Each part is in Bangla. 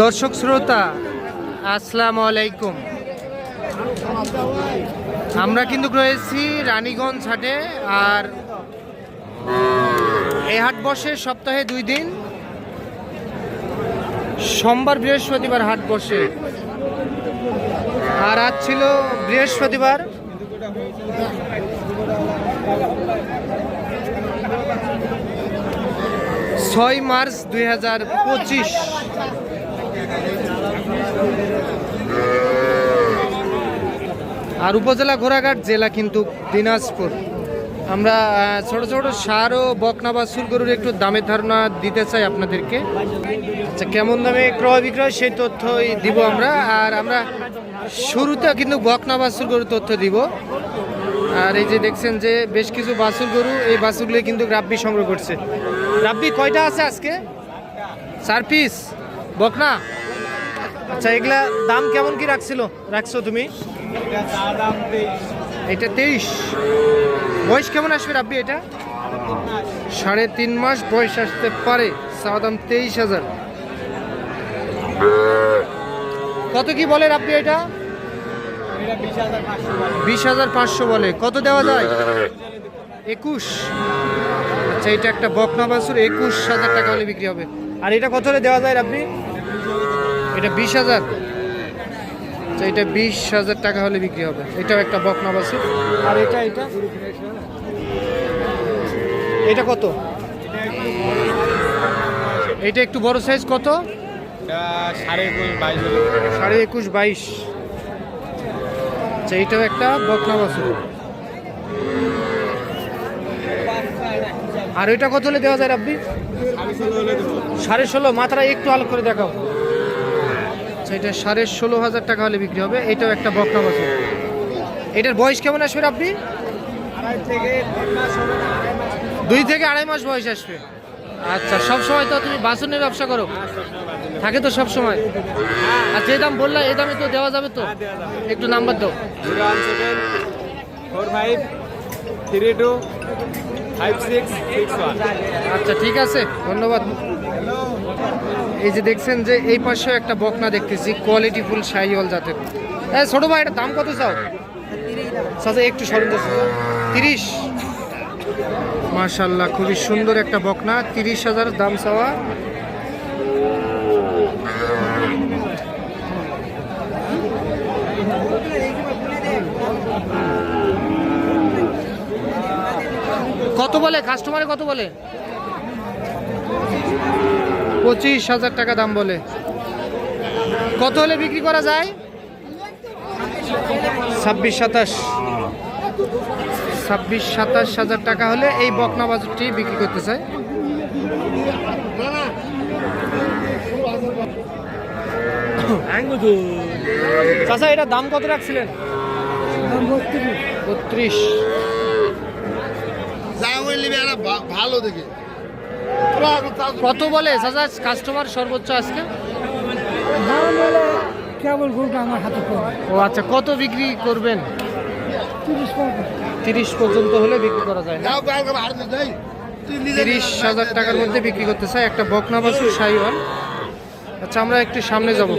দর্শক শ্রোতা, আসসালামু আলাইকুম। আমরা কিন্তু রয়েছি রানীগঞ্জ হাটে, আর এই হাট বসে সপ্তাহে দুই দিন। সোমবার বৃহস্পতিবার হাট বসে। আর আজ ছিল বৃহস্পতিবার। ছয় মার্চ দুই হাজার পঁচিশ। আর উপজেলা ঘোড়াঘাট জেলা কিন্তু দিনাজপুর। আমরা ছোট ছোট সার ও বকনা বা গরুর একটু দামের ধারণা দিতে চাই আপনাদেরকে। আচ্ছা কেমন দামে ক্রয় বিক্রয় সেই তথ্যই দিব আমরা। আর আমরা শুরুতে কিন্তু বকনা বাছুর গরুর তথ্য দিব। আর এই যে দেখছেন যে বেশ কিছু বাছুর গরু, এই বাছুরগুলো কিন্তু রাব্বি সংগ্রহ করছে। রাব্বি, কয়টা আছে আজকে? চার পিস বকনা? আচ্ছা এগুলা দাম কেমন কি রাখছিল? রাখছো তুমি? এটা তেইশ। বয়স কেমন আসবে রাব্বি এটা? সাড়ে তিন মাস বয়স আসতে পারে। চাওয়া দাম তেইশ হাজার। কত কি বলে রাব্বি এটা? বিশ হাজার পাঁচশো বলে। কত দেওয়া যায়? একুশ। আচ্ছা এটা একটা বকনা বাসুর একুশ হাজার টাকা হলে বিক্রি হবে। আর এটা কত হলে দেওয়া যায় আপনি এটা বিশ হাজার। এটা বিশ হাজার টাকা হলে বিক্রি হবে। এটাও একটা বকনা বাছুর। আর এটা এটা? এটা কত? এটা একটু বড় সাইজ কত? সাড়ে একুশ বাইশ সাড়ে একুশ বাইশ। আচ্ছা এটাও একটা বকনা বাছুর। আর ওইটা কত হলে দেওয়া যায় আপনি সাড়ে ষোলো মাত্রা একটু আলো করে দেখাও। আচ্ছা এটা সাড়ে ষোলো হাজার টাকা হলে বিক্রি হবে। এটাও একটা বকনা বাছুর এটার বয়স কেমন আসবে আপনি দুই থেকে আড়াই মাস বয়স আসবে। আচ্ছা সব সময় তো তুমি বাসনের ব্যবসা করো? থাকে তো সব সময়। আর যে দাম বললা এই দামে তো দেওয়া যাবে তো? একটু নাম্বার দাও। আচ্ছা ঠিক আছে ধন্যবাদ। এই যে দেখছেন যে এই পাশে একটা বকনা দেখতেছি কোয়ালিটি ফুল শাহিওয়াল জাতের। হ্যাঁ ছোটো ভাই, এটার দাম কত চাও? সাথে একটু সরেন্দ্র তিরিশ। মাশাল্লাহ খুবই সুন্দর একটা বকনা, তিরিশ হাজার দাম চাওয়া। কত বলে? কাস্টমারে কত বলে? পঁচিশ হাজার টাকা দাম বলে। কত হলে বিক্রি করা যায়? ছাব্বিশ সাতাশ। ছাব্বিশ সাতাশ হাজার টাকা হলে এই বকনা বাজারটি বিক্রি করতে চায়। এটা দাম কত রাখছিলেন? বত্রিশ। ভালো দেখে। কত বলে কাস্টমার সর্বোচ্চ আজকে? কেবল গরুটা আমার হাতে ও আচ্ছা কত বিক্রি করবেন? তিরিশ পর্যন্ত। হলে বিক্রি করা যায় তিরিশ হাজার টাকার মধ্যে বিক্রি করতে চাই একটা বকনা বাছুর সাইওয়াল। আচ্ছা আমরা একটু সামনে যাব।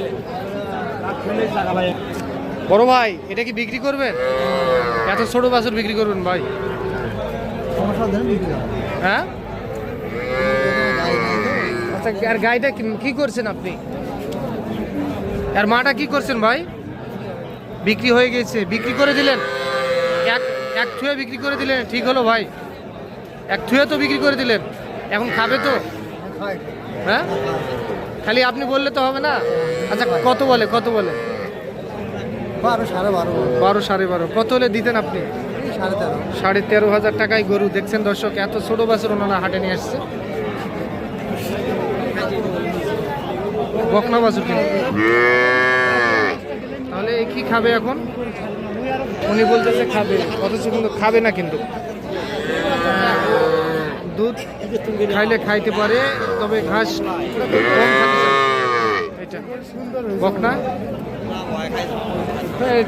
বড় ভাই এটা কি বিক্রি করবেন? এত ছোট বাছুর বিক্রি করবেন ভাই। বিক্রি হ্যাঁ? আচ্ছা আর গাইটা কি- করছেন আপনি? আর মাটা কি করছেন ভাই? বিক্রি হয়ে গেছে। বিক্রি করে দিলেন? এক এক থুয়ে বিক্রি করে দিলেন। ঠিক হলো ভাই। এক থুয়ে তো বিক্রি করে দিলেন। এখন খাবে তো? হ্যাঁ? খালি আপনি বললে তো হবে না? আচ্ছা কত বলে কত বলে? বারো সাড়ে বারো বারো সাড়ে বারো। কত হলে দিতেন আপনি? সাড়ে তেরো। সাড়ে তেরো হাজার টাকায় গরু। দেখছেন দর্শক এত ছোট বাছুর ওনারা হাটে নিয়ে আসছে। বকনা বাছুর তাহলে কি খাবে এখন? উনি বলতেছে খাবে অথচ কিন্তু খাবে না কিন্তু। দুধ খাইলে খাইতে পারে তবে ঘাস এটা বকনা?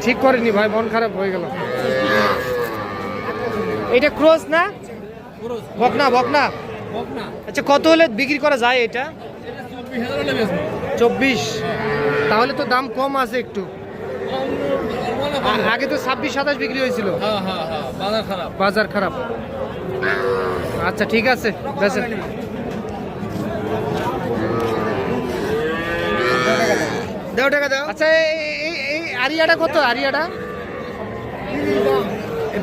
ঠিক করেনি ভাই মন খারাপ হয়ে গেল। এটা ক্রস না? বকনা বকনা? আচ্ছা কত হলে বিক্রি করা যায় এটা? চব্বিশ। তাহলে তো দাম কম আছে একটু। আগে তো ছাব্বিশ সাতাশ বিক্রি হয়েছিল। বাজার খারাপ। আচ্ছা ঠিক আছে বেচেন। দেও টাকা দাও। আচ্ছা এই আরিয়াটা কত? আরিয়াটা?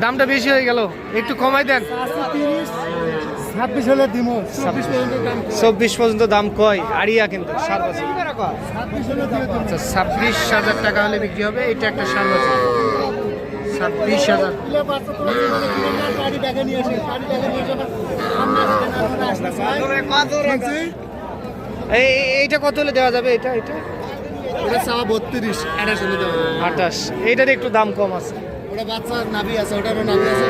দামটা বেশি হয়ে গেল। একটু কমাই দেন। ছাব্বিশ হলে দিব চব্বিশ পর্যন্ত দাম কয়? আরিয়া কিন্তু সার বছর আচ্ছা ছাব্বিশ হাজার টাকা হলে বিক্রি হবে এটা একটা সার বছর ছাব্বিশ হাজার। এইটা কত হলে দেওয়া যাবে? এটা এটা? চাওয়া বত্রিশ আঠাশ হলে দেবো আঠাশ। এইটার একটু দাম কম আছে। ওটা বাচ্চার নাভি আছে ওটারও নাভি আছে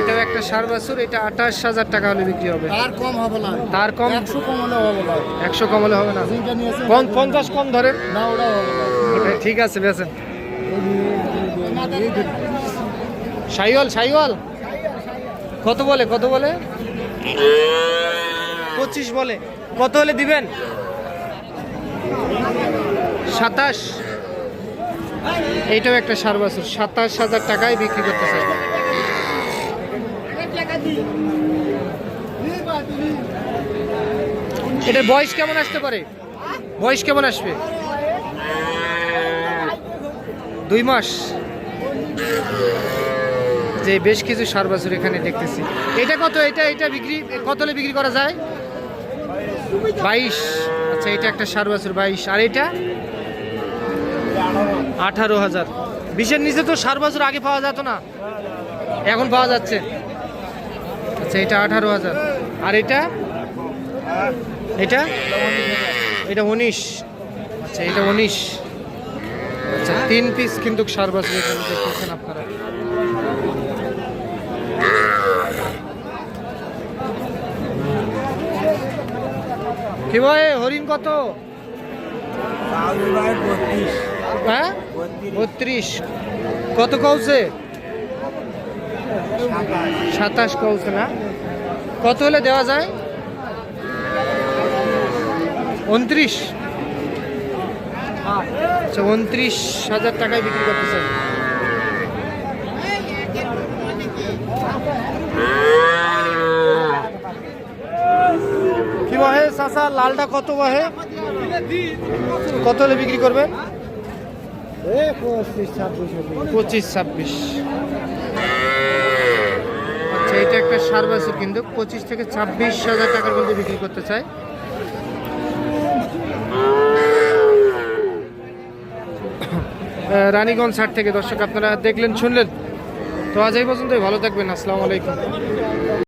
এটাও একটা সার বাছুর এটা আঠাশ হাজার টাকা হলে বিক্রি হবে। তার কম হবে না। তার কম? একশো কম হলে হবে না। একশো কম হলে হবে না? পঞ্চাশ কম ধরেন। না ওটাও হবে না। ঠিক আছে বেছেন সাইওয়াল সাইওয়াল কত বলে কত বলে? পঁচিশ বলে। কত হলে দিবেন? সাতাশ। এইটাও একটা সার বছর, সাতাশ হাজার টাকায় বিক্রি করতে চাই। এটার বয়স কেমন আসতে পারে? বয়স কেমন আসবে? দুই মাস। যে বেশ কিছু সার বাছুর এখানে দেখতেছি। এটা কত? এটা এটা বিক্রি, কত হলে বিক্রি করা যায়? বাইশ। আচ্ছা এটা একটা সার বাছুর, বাইশ। আর এটা? আঠারো হাজার। বিশের নিচে তো সার বছর আগে পাওয়া যেত না। এখন পাওয়া যাচ্ছে। আচ্ছা এটা আঠারো হাজার। আর এটা? এটা? এটা উনিশ। আচ্ছা এটা উনিশ। আচ্ছা তিন পিস কিন্তু সার বাছুর দেখতেছেন আপনারা। কি ভাই, হরিণ কত? হ্যাঁ? বত্রিশ। কত কৌছে? সাতাশ কৌছে না? কত হলে দেওয়া যায়? উনত্রিশ। আচ্ছা উনত্রিশ হাজার টাকায় বিক্রি করতে চাই কি বহে, চাচা? লালটা কত বহে? কত হলে বিক্রি করবেন? পঁচিশ, ছাব্বিশ। আচ্ছা এটা একটা সার বাছুর কিন্তু পঁচিশ থেকে ছাব্বিশ হাজার টাকার মধ্যে বিক্রি করতে চাই রানীগঞ্জ হাট থেকে দর্শক আপনারা দেখলেন, শুনলেন। তো আজ এই পর্যন্তই, ভালো থাকবেন, আসসালামু আলাইকুম।